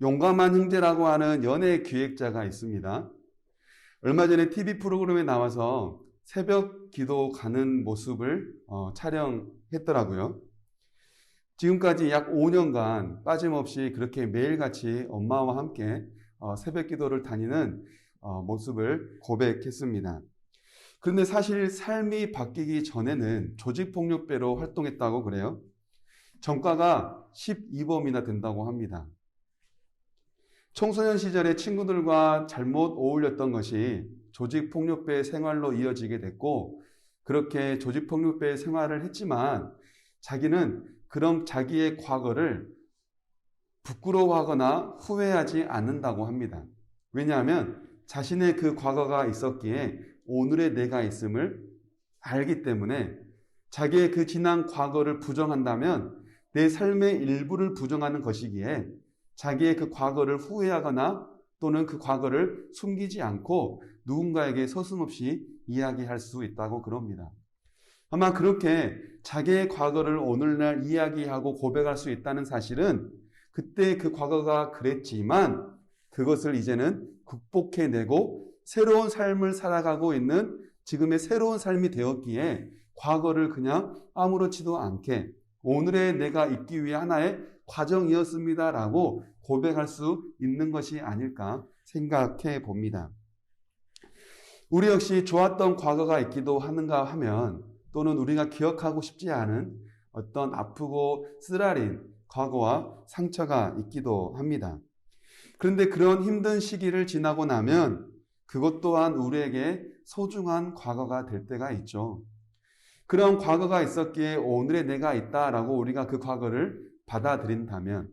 용감한 형제라고 하는 연애 기획자가 있습니다. 얼마 전에 TV 프로그램에 나와서 새벽 기도 가는 모습을 어, 촬영했더라고요. 지금까지 약 5년간 빠짐없이 그렇게 매일같이 엄마와 함께 어, 새벽 기도를 다니는 어, 모습을 고백했습니다. 그런데 사실 삶이 바뀌기 전에는 조직폭력배로 활동했다고 그래요. 전과가 12범이나 된다고 합니다. 청소년 시절에 친구들과 잘못 어울렸던 것이 조직폭력배 생활로 이어지게 됐고, 그렇게 조직폭력배 생활을 했지만, 자기는 그럼 자기의 과거를 부끄러워하거나 후회하지 않는다고 합니다. 왜냐하면 자신의 그 과거가 있었기에 오늘의 내가 있음을 알기 때문에 자기의 그 지난 과거를 부정한다면 내 삶의 일부를 부정하는 것이기에 자기의 그 과거를 후회하거나 또는 그 과거를 숨기지 않고 누군가에게 서슴없이 이야기할 수 있다고 그럽니다. 아마 그렇게 자기의 과거를 오늘날 이야기하고 고백할 수 있다는 사실은 그때 그 과거가 그랬지만 그것을 이제는 극복해내고 새로운 삶을 살아가고 있는 지금의 새로운 삶이 되었기에 과거를 그냥 아무렇지도 않게 오늘의 내가 있기 위해 하나의 과정이었습니다라고 고백할 수 있는 것이 아닐까 생각해 봅니다. 우리 역시 좋았던 과거가 있기도 하는가 하면 또는 우리가 기억하고 싶지 않은 어떤 아프고 쓰라린 과거와 상처가 있기도 합니다. 그런데 그런 힘든 시기를 지나고 나면 그것 또한 우리에게 소중한 과거가 될 때가 있죠. 그런 과거가 있었기에 오늘의 내가 있다라고 우리가 그 과거를 받아들인다면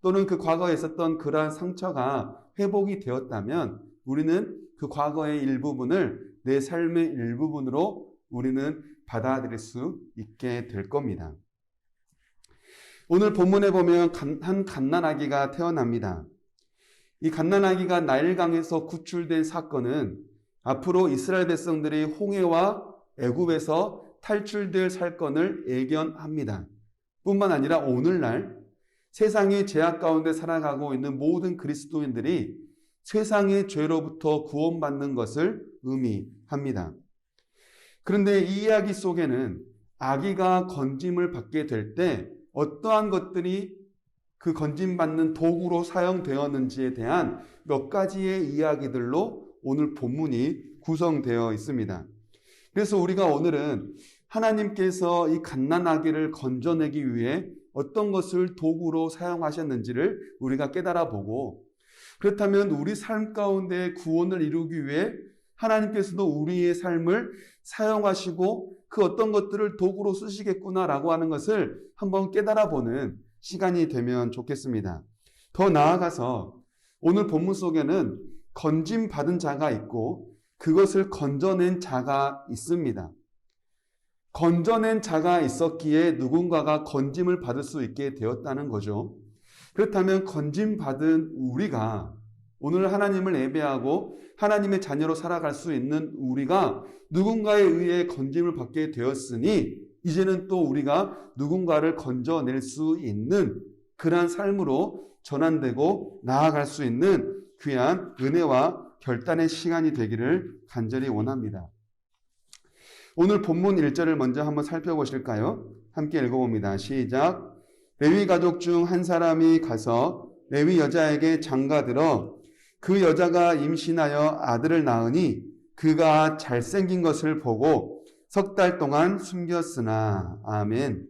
또는 그 과거에 있었던 그러한 상처가 회복이 되었다면 우리는 그 과거의 일부분을 내 삶의 일부분으로 우리는 받아들일 수 있게 될 겁니다. 오늘 본문에 보면 한 갓난아기가 태어납니다. 이 갓난아기가 나일강에서 구출된 사건은 앞으로 이스라엘 백성들이 홍해와 애굽에서 탈출될 사건을 예견합니다. 뿐만 아니라 오늘날 세상의 제약 가운데 살아가고 있는 모든 그리스도인들이 세상의 죄로부터 구원받는 것을 의미합니다. 그런데 이 이야기 속에는 아기가 건짐을 받게 될 때 어떠한 것들이 그 건짐받는 도구로 사용되었는지에 대한 몇 가지의 이야기들로 오늘 본문이 구성되어 있습니다. 그래서 우리가 오늘은 하나님께서 이 갓난 아기를 건져내기 위해 어떤 것을 도구로 사용하셨는지를 우리가 깨달아 보고 그렇다면 우리 삶 가운데 구원을 이루기 위해 하나님께서도 우리의 삶을 사용하시고 그 어떤 것들을 도구로 쓰시겠구나라고 하는 것을 한번 깨달아 보는 시간이 되면 좋겠습니다. 더 나아가서 오늘 본문 속에는 건짐 받은 자가 있고 그것을 건져낸 자가 있습니다. 건져낸 자가 있었기에 누군가가 건짐을 받을 수 있게 되었다는 거죠. 그렇다면 건짐 받은 우리가 오늘 하나님을 예배하고 하나님의 자녀로 살아갈 수 있는 우리가 누군가에 의해 건짐을 받게 되었으니 이제는 또 우리가 누군가를 건져낼 수 있는 그러한 삶으로 전환되고 나아갈 수 있는 귀한 은혜와 결단의 시간이 되기를 간절히 원합니다. 오늘 본문 1절을 먼저 한번 살펴보실까요? 함께 읽어봅니다. 시작. 레위 가족 중 한 사람이 가서 레위 여자에게 장가들어 그 여자가 임신하여 아들을 낳으니 그가 잘생긴 것을 보고 석 달 동안 숨겼으나 아멘.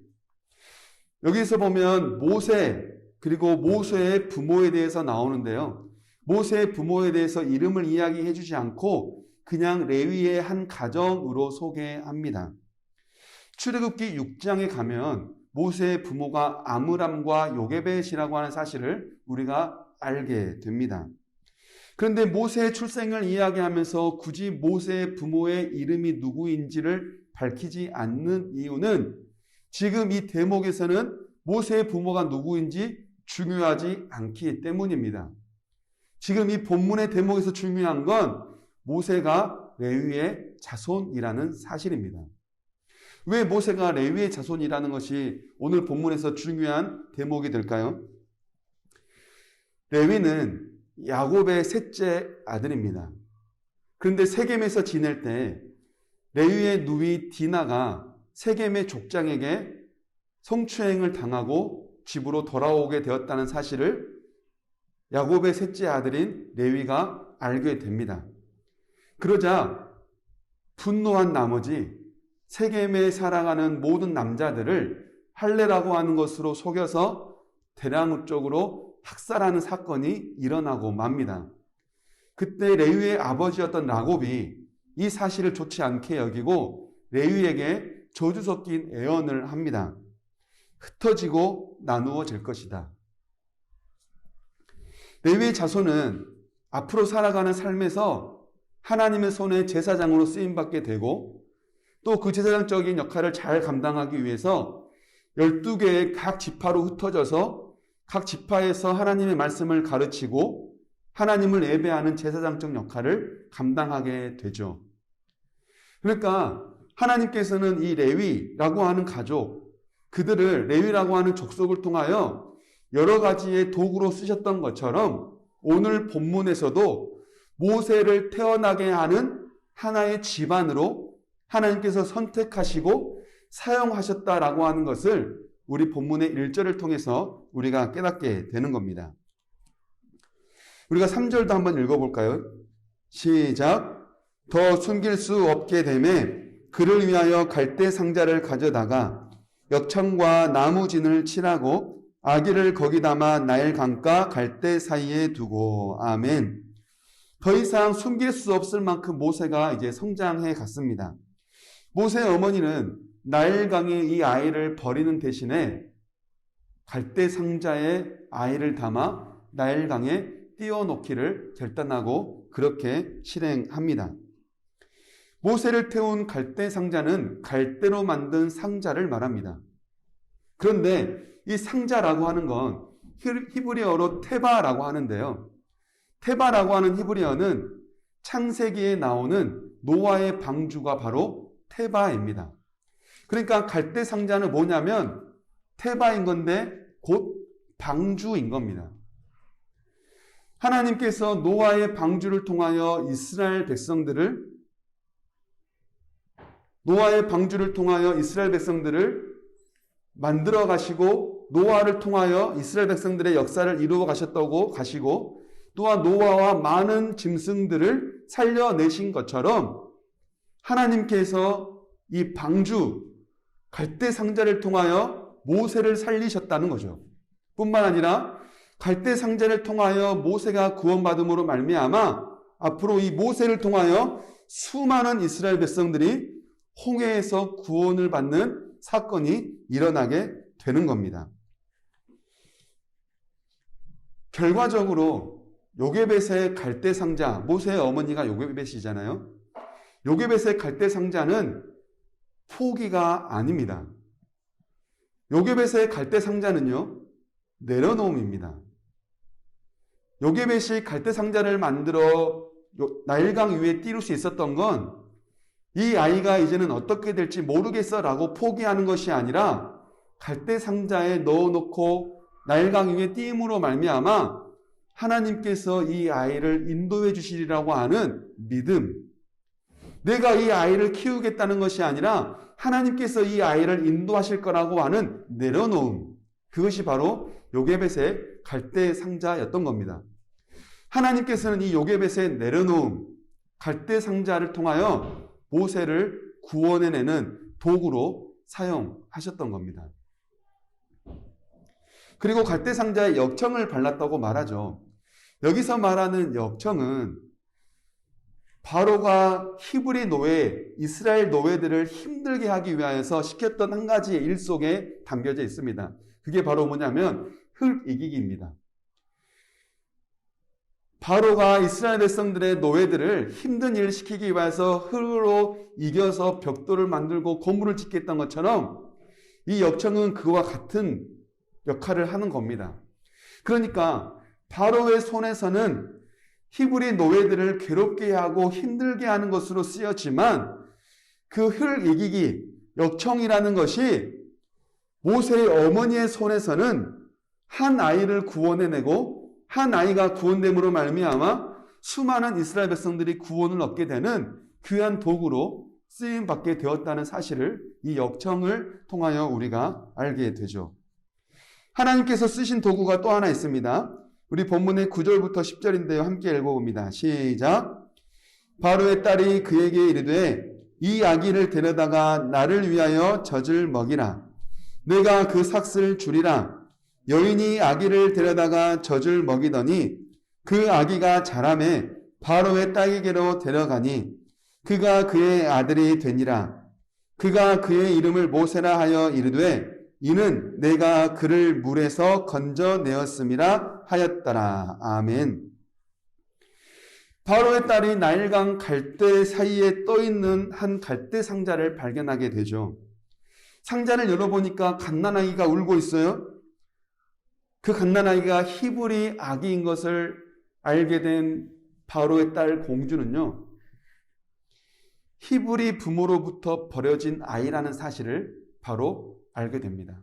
여기서 보면 모세 그리고 모세의 부모에 대해서 나오는데요. 모세의 부모에 대해서 이름을 이야기해 주지 않고 그냥 레위의 한 가정으로 소개합니다. 출애굽기 6장에 가면 모세의 부모가 아므람과 요게벳이라고 하는 사실을 우리가 알게 됩니다. 그런데 모세의 출생을 이야기하면서 굳이 모세의 부모의 이름이 누구인지를 밝히지 않는 이유는 지금 이 대목에서는 모세의 부모가 누구인지 중요하지 않기 때문입니다. 지금 이 본문의 대목에서 중요한 건 모세가 레위의 자손이라는 사실입니다. 왜 모세가 레위의 자손이라는 것이 오늘 본문에서 중요한 대목이 될까요? 레위는 야곱의 셋째 아들입니다. 그런데 세겜에서 지낼 때 레위의 누이 디나가 세겜의 족장에게 성추행을 당하고 집으로 돌아오게 되었다는 사실을 야곱의 셋째 아들인 레위가 알게 됩니다. 그러자 분노한 나머지 세겜에 살아가는 모든 남자들을 할례라고 하는 것으로 속여서 대량 쪽으로 학살하는 사건이 일어나고 맙니다. 그때 레위의 아버지였던 라곱이 이 사실을 좋지 않게 여기고 레위에게 저주 섞인 애언을 합니다. 흩어지고 나누어질 것이다. 레위의 자손은 앞으로 살아가는 삶에서 하나님의 손에 제사장으로 쓰임 받게 되고 또 그 제사장적인 역할을 잘 감당하기 위해서 12개의 각 지파로 흩어져서 각 지파에서 하나님의 말씀을 가르치고 하나님을 예배하는 제사장적 역할을 감당하게 되죠. 그러니까 하나님께서는 이 레위라고 하는 가족, 그들을 레위라고 하는 족속을 통하여 여러 가지의 도구로 쓰셨던 것처럼 오늘 본문에서도 모세를 태어나게 하는 하나의 집안으로 하나님께서 선택하시고 사용하셨다라고 하는 것을 우리 본문의 1절을 통해서 우리가 깨닫게 되는 겁니다. 우리가 3절도 한번 읽어볼까요? 시작. 더 숨길 수 없게 되매 그를 위하여 갈대 상자를 가져다가 역청과 나무진을 칠하고 아기를 거기 담아 나일 강가 갈대 사이에 두고 아멘. 더 이상 숨길 수 없을 만큼 모세가 이제 성장해 갔습니다. 모세 어머니는 나일강에 이 아이를 버리는 대신에 갈대 상자에 아이를 담아 나일강에 띄워놓기를 결단하고 그렇게 실행합니다. 모세를 태운 갈대 상자는 갈대로 만든 상자를 말합니다. 그런데 이 상자라고 하는 건 히브리어로 테바라고 하는데요. 테바라고 하는 히브리어는 창세기에 나오는 노아의 방주가 바로 테바입니다. 그러니까 갈대 상자는 뭐냐면 테바인 건데 곧 방주인 겁니다. 하나님께서 노아의 방주를 통하여 이스라엘 백성들을 노아의 방주를 통하여 이스라엘 백성들을 만들어 가시고 노아를 통하여 이스라엘 백성들의 역사를 이루어 가셨다고 가시고 또한 노아와 많은 짐승들을 살려내신 것처럼 하나님께서 이 방주 갈대 상자를 통하여 모세를 살리셨다는 거죠. 뿐만 아니라 갈대 상자를 통하여 모세가 구원받음으로 말미암아 앞으로 이 모세를 통하여 수많은 이스라엘 백성들이 홍해에서 구원을 받는 사건이 일어나게 되는 겁니다. 결과적으로 요게벳의 갈대 상자, 모세의 어머니가 요게벳이잖아요. 요게벳의 갈대 상자는 포기가 아닙니다. 요게벳의 갈대 상자는요, 내려놓음입니다. 요게벳이 갈대 상자를 만들어 나일강 위에 띄울 수 있었던 건 이 아이가 이제는 어떻게 될지 모르겠어 라고 포기하는 것이 아니라 갈대 상자에 넣어놓고 나일강 위에 띄임으로 말미암아 하나님께서 이 아이를 인도해 주시리라고 하는 믿음. 내가 이 아이를 키우겠다는 것이 아니라 하나님께서 이 아이를 인도하실 거라고 하는 내려놓음. 그것이 바로 요게벳의 갈대 상자였던 겁니다. 하나님께서는 이 요게벳의 내려놓음, 갈대 상자를 통하여 모세를 구원해내는 도구로 사용하셨던 겁니다. 그리고 갈대 상자에 역청을 발랐다고 말하죠. 여기서 말하는 역청은 바로가 히브리 노예, 이스라엘 노예들을 힘들게 하기 위하여서 시켰던 한 가지의 일 속에 담겨져 있습니다. 그게 바로 뭐냐면 흙 이기기입니다. 바로가 이스라엘 백성들의 노예들을 힘든 일을 시키기 위해서 흙으로 이겨서 벽돌을 만들고 건물을 짓겠던 것처럼 이 역청은 그와 같은 역할을 하는 겁니다. 그러니까 바로의 손에서는 히브리 노예들을 괴롭게 하고 힘들게 하는 것으로 쓰였지만 그 흙 이기기 역청이라는 것이 모세의 어머니의 손에서는 한 아이를 구원해내고 한 아이가 구원됨으로 말미암아 수많은 이스라엘 백성들이 구원을 얻게 되는 귀한 도구로 쓰임 받게 되었다는 사실을 이 역청을 통하여 우리가 알게 되죠. 하나님께서 쓰신 도구가 또 하나 있습니다. 우리 본문의 9절부터 10절인데요. 함께 읽어봅니다. 시작. 바로의 딸이 그에게 이르되 이 아기를 데려다가 나를 위하여 젖을 먹이라. 내가 그 삭슬 주리라. 여인이 아기를 데려다가 젖을 먹이더니 그 아기가 자라매 바로의 딸에게로 데려가니 그가 그의 아들이 되니라. 그가 그의 이름을 모세라 하여 이르되 이는 내가 그를 물에서 건져내었음이라 하였더라. 아멘. 바로의 딸이 나일강 갈대 사이에 떠 있는 한 갈대 상자를 발견하게 되죠. 상자를 열어보니까 갓난아기가 울고 있어요. 그 갓난아기가 히브리 아기인 것을 알게 된 바로의 딸 공주는요. 히브리 부모로부터 버려진 아이라는 사실을 바로 알게 됩니다.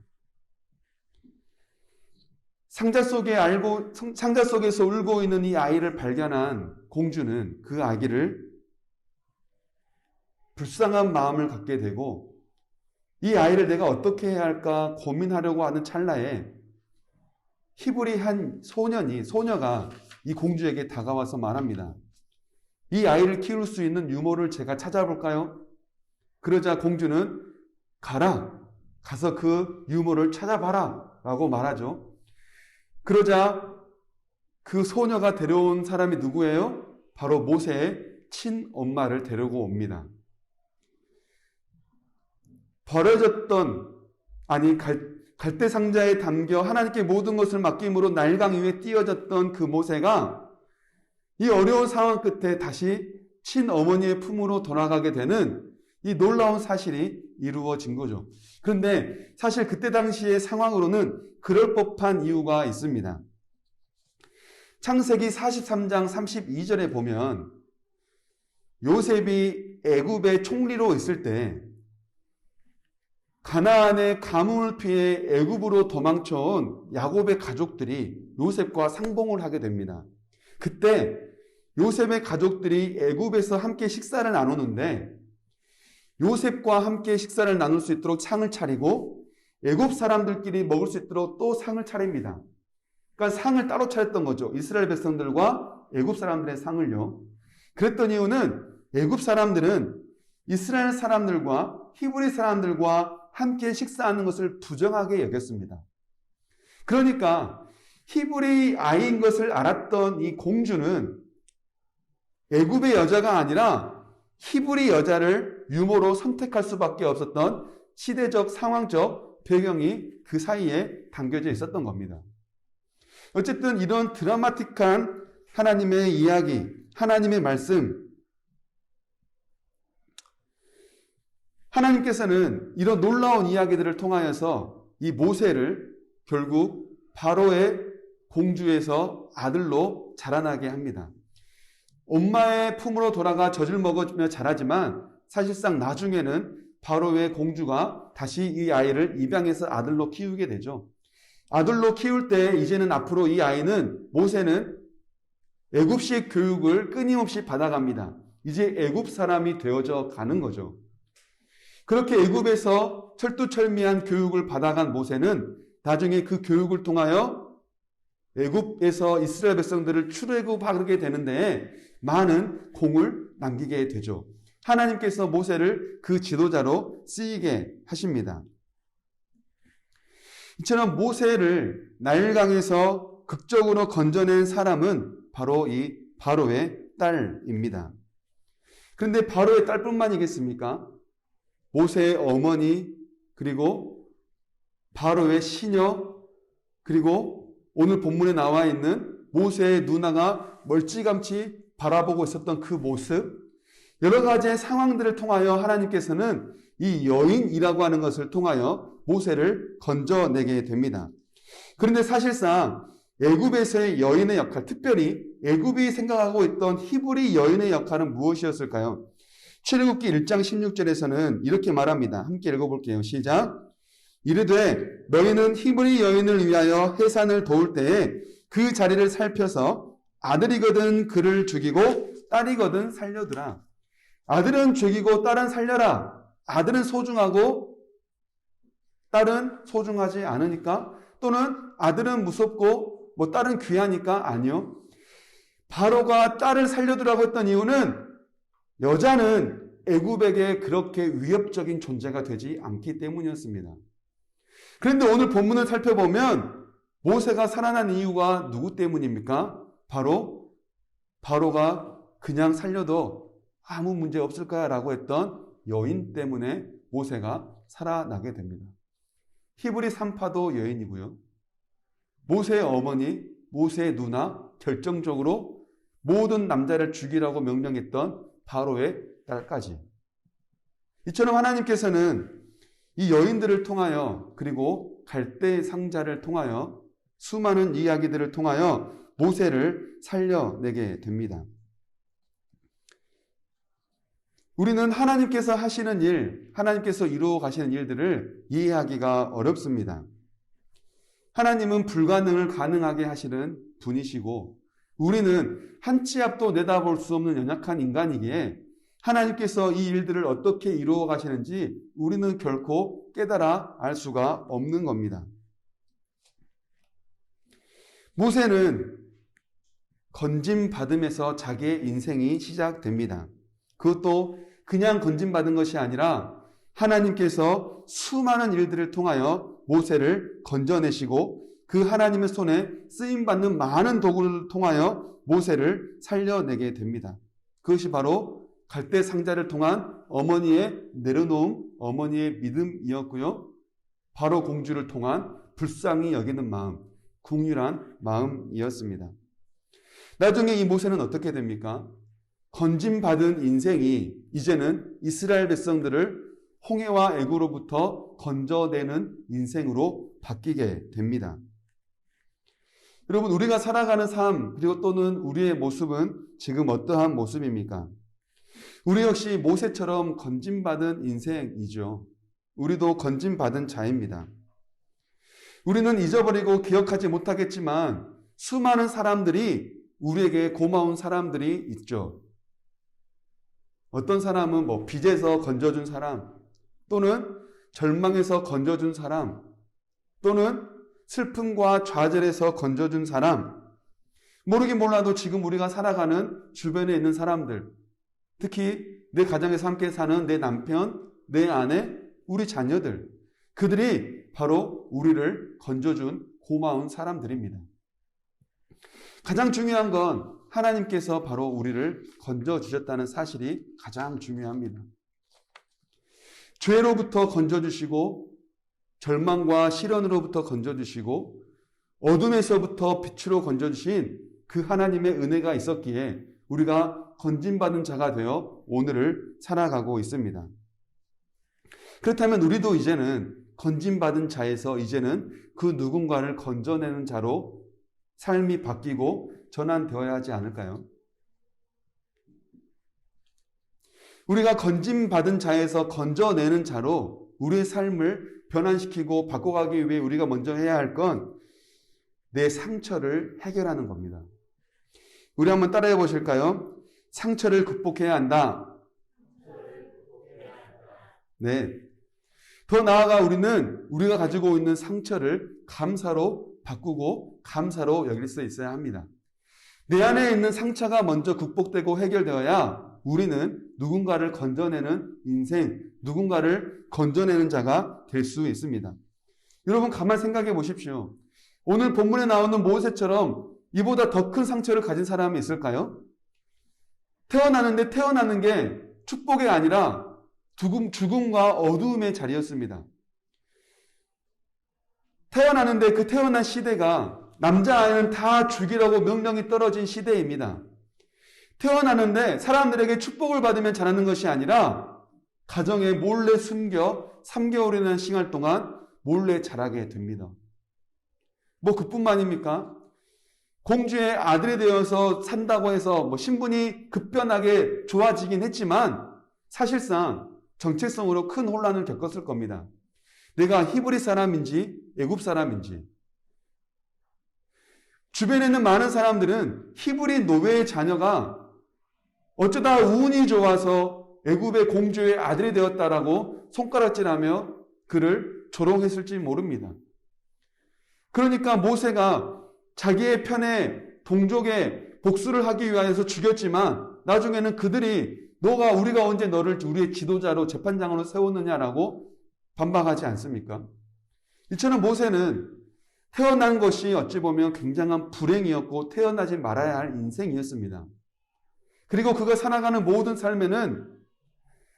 상자 속에 알고 상자 속에서 울고 있는 이 아이를 발견한 공주는 그 아기를 불쌍한 마음을 갖게 되고 이 아이를 내가 어떻게 해야 할까 고민하려고 하는 찰나에 히브리 한 소년이 소녀가 이 공주에게 다가와서 말합니다. 이 아이를 키울 수 있는 유모를 제가 찾아볼까요? 그러자 공주는 가라. 가서 그 유모를 찾아봐라. 라고 말하죠. 그러자 그 소녀가 데려온 사람이 누구예요? 바로 모세의 친엄마를 데리고 옵니다. 버려졌던, 아니, 갈, 갈대 상자에 담겨 하나님께 모든 것을 맡김으로 날강 위에 띄어졌던 그 모세가 이 어려운 상황 끝에 다시 친어머니의 품으로 돌아가게 되는 이 놀라운 사실이 이루어진 거죠. 그런데 사실 그때 당시의 상황으로는 그럴 법한 이유가 있습니다. 창세기 43장 32절에 보면 요셉이 애굽의 총리로 있을 때 가나안의 가뭄을 피해 애굽으로 도망쳐온 야곱의 가족들이 요셉과 상봉을 하게 됩니다. 그때 요셉의 가족들이 애굽에서 함께 식사를 나누는데 요셉과 함께 식사를 나눌 수 있도록 상을 차리고 애굽 사람들끼리 먹을 수 있도록 또 상을 차립니다. 그러니까 상을 따로 차렸던 거죠. 이스라엘 백성들과 애굽 사람들의 상을요. 그랬던 이유는 애굽 사람들은 이스라엘 사람들과 히브리 사람들과 함께 식사하는 것을 부정하게 여겼습니다. 그러니까 히브리 아이인 것을 알았던 이 공주는 애굽의 여자가 아니라 히브리 여자를 유모로 선택할 수밖에 없었던 시대적 상황적 배경이 그 사이에 담겨져 있었던 겁니다. 어쨌든 이런 드라마틱한 하나님의 이야기, 하나님의 말씀, 하나님께서는 이런 놀라운 이야기들을 통하여서 이 모세를 결국 바로의 공주에서 아들로 자라나게 합니다. 엄마의 품으로 돌아가 젖을 먹으며 자라지만 사실상 나중에는 바로의 공주가 다시 이 아이를 입양해서 아들로 키우게 되죠. 아들로 키울 때 이제는 앞으로 이 아이는 모세는 애굽식 교육을 끊임없이 받아갑니다. 이제 애굽 사람이 되어져 가는 거죠. 그렇게 애굽에서 철두철미한 교육을 받아간 모세는 나중에 그 교육을 통하여 애굽에서 이스라엘 백성들을 출애굽하게 되는데 많은 공을 남기게 되죠. 하나님께서 모세를 그 지도자로 쓰이게 하십니다. 이처럼 모세를 나일강에서 극적으로 건져낸 사람은 바로 이 바로의 딸입니다. 그런데 바로의 딸뿐만이겠습니까? 모세의 어머니, 그리고 바로의 시녀, 그리고 오늘 본문에 나와 있는 모세의 누나가 멀찌감치 바라보고 있었던 그 모습, 여러 가지의 상황들을 통하여 하나님께서는 이 여인이라고 하는 것을 통하여 모세를 건져내게 됩니다. 그런데 사실상 애굽에서의 여인의 역할, 특별히 애굽이 생각하고 있던 히브리 여인의 역할은 무엇이었을까요? 출애굽기 1장 16절에서는 이렇게 말합니다. 함께 읽어볼게요. 시작. 이르되 너희는 히브리 여인을 위하여 해산을 도울 때에 그 자리를 살펴서 아들이거든 그를 죽이고 딸이거든 살려두라. 아들은 죽이고 딸은 살려라. 아들은 소중하고 딸은 소중하지 않으니까 또는 아들은 무섭고 뭐 딸은 귀하니까 아니요. 바로가 딸을 살려두라고 했던 이유는 여자는 애굽에게 그렇게 위협적인 존재가 되지 않기 때문이었습니다. 그런데 오늘 본문을 살펴보면 모세가 살아난 이유가 누구 때문입니까? 바로 바로가 그냥 살려도 아무 문제 없을 거야라고 했던 여인 때문에 모세가 살아나게 됩니다. 히브리 산파도 여인이고요. 모세의 어머니, 모세의 누나, 결정적으로 모든 남자를 죽이라고 명령했던 바로의 딸까지. 이처럼 하나님께서는 이 여인들을 통하여 그리고 갈대 상자를 통하여 수많은 이야기들을 통하여 모세를 살려내게 됩니다. 우리는 하나님께서 하시는 일, 하나님께서 이루어 가시는 일들을 이해하기가 어렵습니다. 하나님은 불가능을 가능하게 하시는 분이시고, 우리는 한 치 앞도 내다볼 수 없는 연약한 인간이기에 하나님께서 이 일들을 어떻게 이루어 가시는지 우리는 결코 깨달아 알 수가 없는 겁니다. 모세는 건짐 받음에서 자기의 인생이 시작됩니다. 그것도 그냥 건짐받은 것이 아니라 하나님께서 수많은 일들을 통하여 모세를 건져내시고 그 하나님의 손에 쓰임받는 많은 도구를 통하여 모세를 살려내게 됩니다. 그것이 바로 갈대 상자를 통한 어머니의 내려놓음, 어머니의 믿음이었고요. 바로 공주를 통한 불쌍히 여기는 마음, 궁휼한 마음이었습니다. 나중에 이 모세는 어떻게 됩니까? 건짐받은 인생이 이제는 이스라엘 백성들을 홍해와 애고로부터 건져내는 인생으로 바뀌게 됩니다. 여러분, 우리가 살아가는 삶, 그리고 또는 우리의 모습은 지금 어떠한 모습입니까? 우리 역시 모세처럼 건짐받은 인생이죠. 우리도 건짐받은 자입니다. 우리는 잊어버리고 기억하지 못하겠지만 수많은 사람들이 우리에게 고마운 사람들이 있죠. 어떤 사람은 뭐 빚에서 건져준 사람, 또는 절망에서 건져준 사람, 또는 슬픔과 좌절에서 건져준 사람, 모르긴 몰라도 지금 우리가 살아가는 주변에 있는 사람들, 특히 내 가정에서 함께 사는 내 남편, 내 아내, 우리 자녀들, 그들이 바로 우리를 건져준 고마운 사람들입니다. 가장 중요한 건 하나님께서 바로 우리를 건져주셨다는 사실이 가장 중요합니다. 죄로부터 건져주시고, 절망과 시련으로부터 건져주시고, 어둠에서부터 빛으로 건져주신 그 하나님의 은혜가 있었기에 우리가 건진받은 자가 되어 오늘을 살아가고 있습니다. 그렇다면 우리도 이제는 건진받은 자에서 이제는 그 누군가를 건져내는 자로 삶이 바뀌고 전환되어야 하지 않을까요? 우리가 건짐받은 자에서 건져내는 자로 우리의 삶을 변환시키고 바꿔가기 위해 우리가 먼저 해야 할 건 내 상처를 해결하는 겁니다. 우리 한번 따라해 보실까요? 상처를 극복해야 한다. 네. 더 나아가 우리는 우리가 가지고 있는 상처를 감사로 바꾸고 감사로 여길 수 있어야 합니다. 내 안에 있는 상처가 먼저 극복되고 해결되어야 우리는 누군가를 건져내는 인생, 누군가를 건져내는 자가 될 수 있습니다. 여러분 가만 생각해 보십시오. 오늘 본문에 나오는 모세처럼 이보다 더 큰 상처를 가진 사람이 있을까요? 태어나는데 태어나는 게 축복이 아니라 죽음, 죽음과 어두움의 자리였습니다. 태어나는데 그 태어난 시대가 남자아이는 다 죽이라고 명령이 떨어진 시대입니다. 태어나는데 사람들에게 축복을 받으면 자라는 것이 아니라 가정에 몰래 숨겨 3개월이라는 시간 동안 몰래 자라게 됩니다. 뭐 그뿐만입니까? 공주의 아들이 되어서 산다고 해서 뭐 신분이 급변하게 좋아지긴 했지만 사실상 정체성으로 큰 혼란을 겪었을 겁니다. 내가 히브리 사람인지 애굽 사람인지 주변에 있는 많은 사람들은 히브리 노예의 자녀가 어쩌다 운이 좋아서 애굽의 공주의 아들이 되었다라고 손가락질하며 그를 조롱했을지 모릅니다. 그러니까 모세가 자기의 편에 동족의 복수를 하기 위하여서 죽였지만 나중에는 그들이 너가 우리가 언제 너를 우리의 지도자로 재판장으로 세웠느냐라고 반박하지 않습니까? 이처럼 모세는 태어난 것이 어찌 보면 굉장한 불행이었고 태어나지 말아야 할 인생이었습니다. 그리고 그가 살아가는 모든 삶에는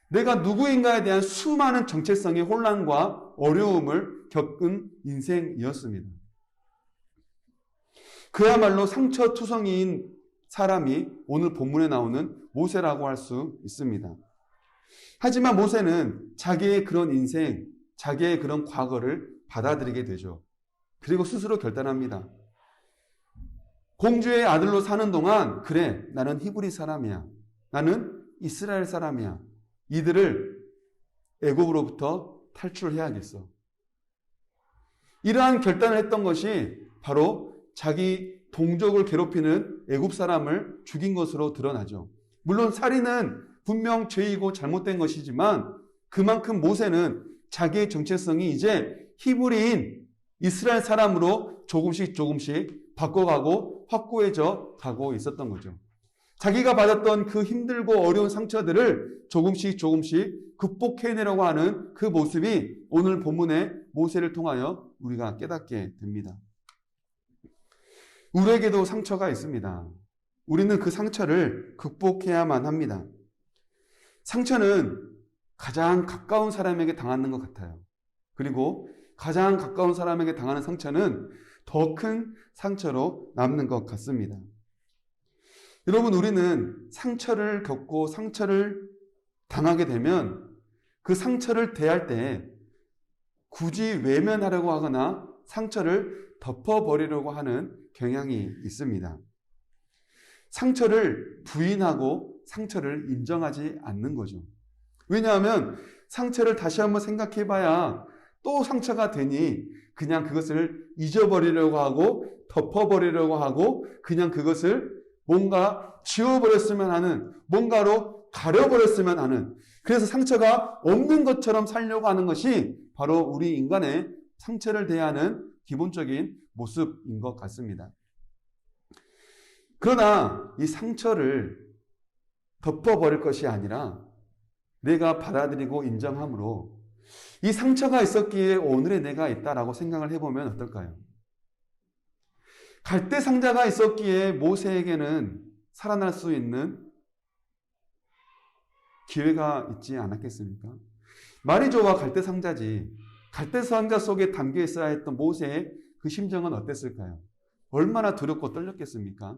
내가 누구인가에 대한 수많은 정체성의 혼란과 어려움을 겪은 인생이었습니다. 그야말로 상처투성이인 사람이 오늘 본문에 나오는 모세라고 할 수 있습니다. 하지만 모세는 자기의 그런 인생, 자기의 그런 과거를 받아들이게 되죠. 그리고 스스로 결단합니다. 공주의 아들로 사는 동안, 그래, 나는 히브리 사람이야. 나는 이스라엘 사람이야. 이들을 애굽으로부터 탈출해야겠어. 이러한 결단을 했던 것이 바로 자기 동족을 괴롭히는 애굽 사람을 죽인 것으로 드러나죠. 물론 살인은 분명 죄이고 잘못된 것이지만 그만큼 모세는 자기의 정체성이 이제 히브리인 이스라엘 사람으로 조금씩 조금씩 바꿔가고 확고해져 가고 있었던 거죠. 자기가 받았던 그 힘들고 어려운 상처들을 조금씩 조금씩 극복해내려고 하는 그 모습이 오늘 본문의 모세를 통하여 우리가 깨닫게 됩니다. 우리에게도 상처가 있습니다. 우리는 그 상처를 극복해야만 합니다. 상처는 가장 가까운 사람에게 당하는 것 같아요. 그리고 가장 가까운 사람에게 당하는 상처는 더 큰 상처로 남는 것 같습니다. 여러분, 우리는 상처를 겪고 상처를 당하게 되면 그 상처를 대할 때 굳이 외면하려고 하거나 상처를 덮어버리려고 하는 경향이 있습니다. 상처를 부인하고 상처를 인정하지 않는 거죠. 왜냐하면 상처를 다시 한번 생각해 봐야 또 상처가 되니 그냥 그것을 잊어버리려고 하고 덮어버리려고 하고 그냥 그것을 뭔가 지워버렸으면 하는 뭔가로 가려버렸으면 하는 그래서 상처가 없는 것처럼 살려고 하는 것이 바로 우리 인간의 상처를 대하는 기본적인 모습인 것 같습니다. 그러나 이 상처를 덮어버릴 것이 아니라 내가 받아들이고 인정함으로 이 상처가 있었기에 오늘의 내가 있다라고 생각을 해보면 어떨까요? 갈대 상자가 있었기에 모세에게는 살아날 수 있는 기회가 있지 않았겠습니까? 마리조와 갈대 상자지. 갈대 상자 속에 담겨 있어야 했던 모세의 그 심정은 어땠을까요? 얼마나 두렵고 떨렸겠습니까?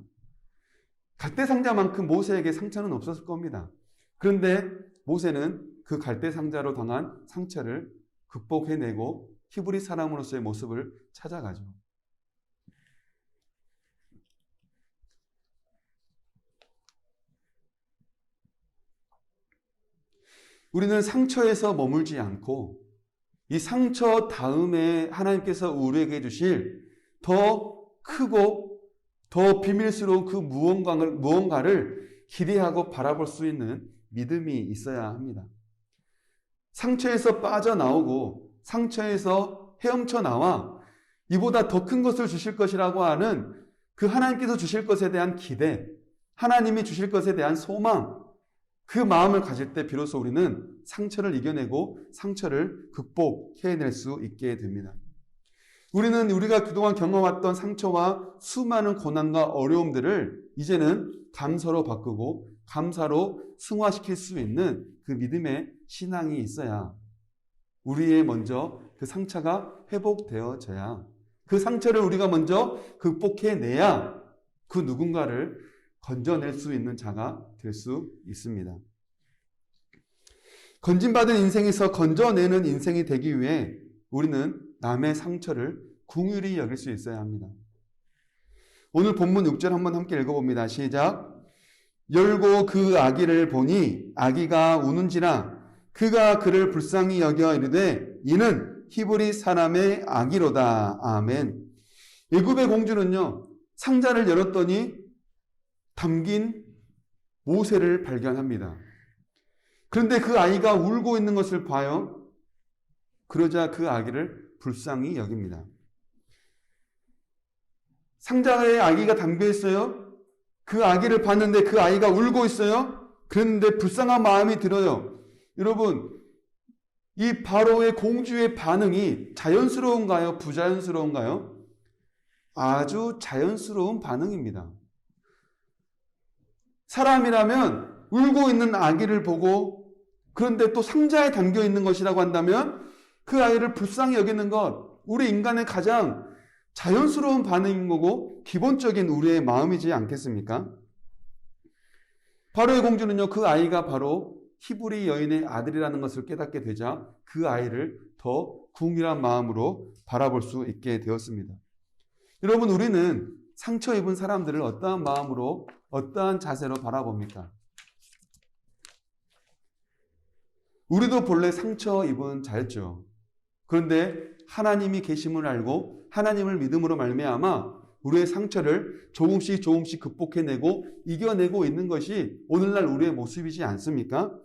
갈대 상자만큼 모세에게 상처는 없었을 겁니다. 그런데 모세는 그 갈대 상자로 당한 상처를 극복해내고 히브리 사람으로서의 모습을 찾아가죠. 우리는 상처에서 머물지 않고 이 상처 다음에 하나님께서 우리에게 주실 더 크고 더 비밀스러운 그 무언가를, 무언가를 기대하고 바라볼 수 있는 믿음이 있어야 합니다. 상처에서 빠져나오고 상처에서 헤엄쳐 나와 이보다 더 큰 것을 주실 것이라고 하는 그 하나님께서 주실 것에 대한 기대, 하나님이 주실 것에 대한 소망, 그 마음을 가질 때 비로소 우리는 상처를 이겨내고 상처를 극복해낼 수 있게 됩니다. 우리는 우리가 그동안 경험했던 상처와 수많은 고난과 어려움들을 이제는 감사로 바꾸고 감사로 승화시킬 수 있는 그 믿음의 신앙이 있어야 우리의 먼저 그 상처가 회복되어져야 그 상처를 우리가 먼저 극복해내야 그 누군가를 건져낼 수 있는 자가 될 수 있습니다. 건진받은 인생에서 건져내는 인생이 되기 위해 우리는 남의 상처를 궁휼히 여길 수 있어야 합니다. 오늘 본문 6절 한번 함께 읽어봅니다. 시작. 열고 그 아기를 보니 아기가 우는지라 그가 그를 불쌍히 여겨 이르되 이는 히브리 사람의 아기로다. 아멘. 애굽의 공주는요. 상자를 열었더니 담긴 모세를 발견합니다. 그런데 그 아이가 울고 있는 것을 봐요. 그러자 그 아기를 불쌍히 여깁니다. 상자에 아기가 담겨 있어요. 그 아기를 봤는데 그 아이가 울고 있어요. 그런데 불쌍한 마음이 들어요. 여러분, 이 바로의 공주의 반응이 자연스러운가요? 부자연스러운가요? 아주 자연스러운 반응입니다. 사람이라면 울고 있는 아기를 보고 그런데 또 상자에 담겨 있는 것이라고 한다면 그 아이를 불쌍히 여기는 것, 우리 인간의 가장 자연스러운 반응인 거고 기본적인 우리의 마음이지 않겠습니까? 바로의 공주는요, 그 아이가 바로 히브리 여인의 아들이라는 것을 깨닫게 되자 그 아이를 더 궁일한 마음으로 바라볼 수 있게 되었습니다. 여러분, 우리는 상처 입은 사람들을 어떠한 마음으로, 어떠한 자세로 바라봅니까? 우리도 본래 상처 입은 자였죠. 그런데 하나님이 계심을 알고 하나님을 믿음으로 말미암아 우리의 상처를 조금씩 조금씩 극복해내고 이겨내고 있는 것이 오늘날 우리의 모습이지 않습니까?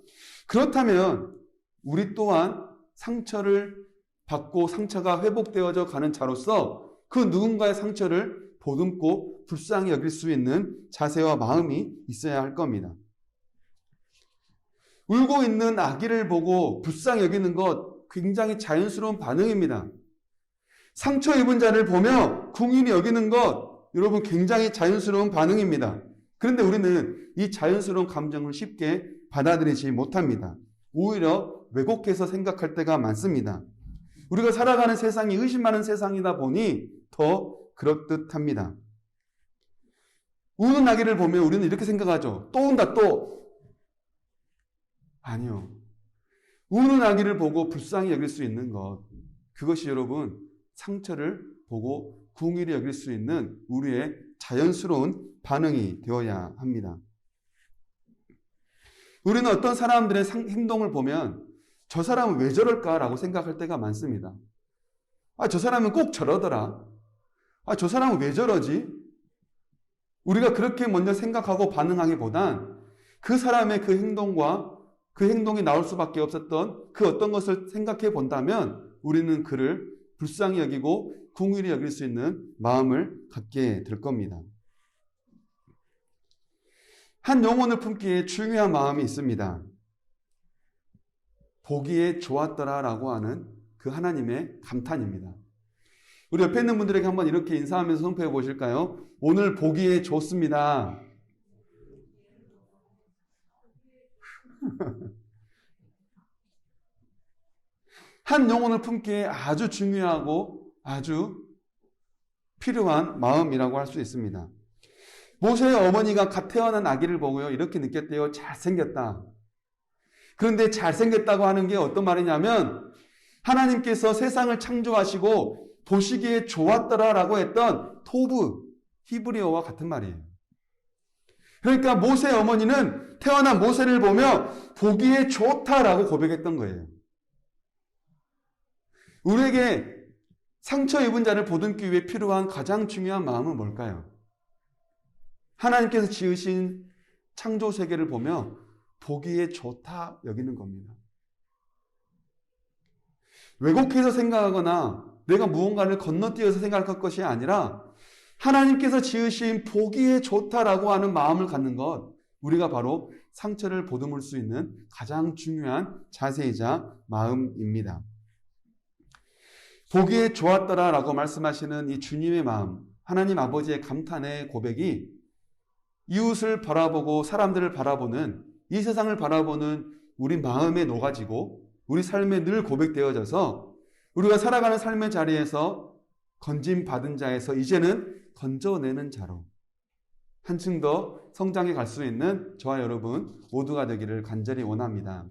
그렇다면 우리 또한 상처를 받고 상처가 회복되어져 가는 자로서 그 누군가의 상처를 보듬고 불쌍히 여길 수 있는 자세와 마음이 있어야 할 겁니다. 울고 있는 아기를 보고 불쌍히 여기는 것 굉장히 자연스러운 반응입니다. 상처 입은 자를 보며 궁인이 여기는 것 여러분 굉장히 자연스러운 반응입니다. 그런데 우리는 이 자연스러운 감정을 쉽게 받아들이지 못합니다. 오히려 왜곡해서 생각할 때가 많습니다. 우리가 살아가는 세상이 의심 많은 세상이다 보니 더 그렇듯합니다. 우는 아기를 보면 우리는 이렇게 생각하죠. 또 운다, 또. 아니요. 우는 아기를 보고 불쌍히 여길 수 있는 것. 그것이 여러분, 상처를 보고 궁일이 여길 수 있는 우리의 자연스러운 반응이 되어야 합니다. 우리는 어떤 사람들의 행동을 보면 저 사람은 왜 저럴까라고 생각할 때가 많습니다. 아, 저 사람은 꼭 저러더라. 아, 저 사람은 왜 저러지? 우리가 그렇게 먼저 생각하고 반응하기보단 그 사람의 그 행동과 그 행동이 나올 수밖에 없었던 그 어떤 것을 생각해 본다면 우리는 그를 불쌍히 여기고 궁일이 여길 수 있는 마음을 갖게 될 겁니다. 한 영혼을 품기에 중요한 마음이 있습니다. 보기에 좋았더라라고 하는 그 하나님의 감탄입니다. 우리 옆에 있는 분들에게 한번 이렇게 인사하면서 선포해 보실까요? 오늘 보기에 좋습니다. 한 영혼을 품기에 아주 중요하고 아주 필요한 마음이라고 할 수 있습니다. 모세의 어머니가 갓 태어난 아기를 보고요, 이렇게 느꼈대요. 잘생겼다. 그런데 잘생겼다고 하는 게 어떤 말이냐면, 하나님께서 세상을 창조하시고 보시기에 좋았더라라고 했던 토브, 히브리어와 같은 말이에요. 그러니까 모세 어머니는 태어난 모세를 보며 보기에 좋다라고 고백했던 거예요. 우리에게 상처 입은 자를 보듬기 위해 필요한 가장 중요한 마음은 뭘까요? 하나님께서 지으신 창조 세계를 보며 보기에 좋다 여기는 겁니다. 왜곡해서 생각하거나 내가 무언가를 건너뛰어서 생각할 것이 아니라 하나님께서 지으신 보기에 좋다라고 하는 마음을 갖는 것, 우리가 바로 상처를 보듬을 수 있는 가장 중요한 자세이자 마음입니다. 보기에 좋았더라 라고 말씀하시는 이 주님의 마음, 하나님 아버지의 감탄의 고백이 이웃을 바라보고 사람들을 바라보는 이 세상을 바라보는 우리 마음에 녹아지고 우리 삶에 늘 고백되어져서 우리가 살아가는 삶의 자리에서 건진 받은 자에서 이제는 건져내는 자로 한층 더 성장해 갈 수 있는 저와 여러분 모두가 되기를 간절히 원합니다.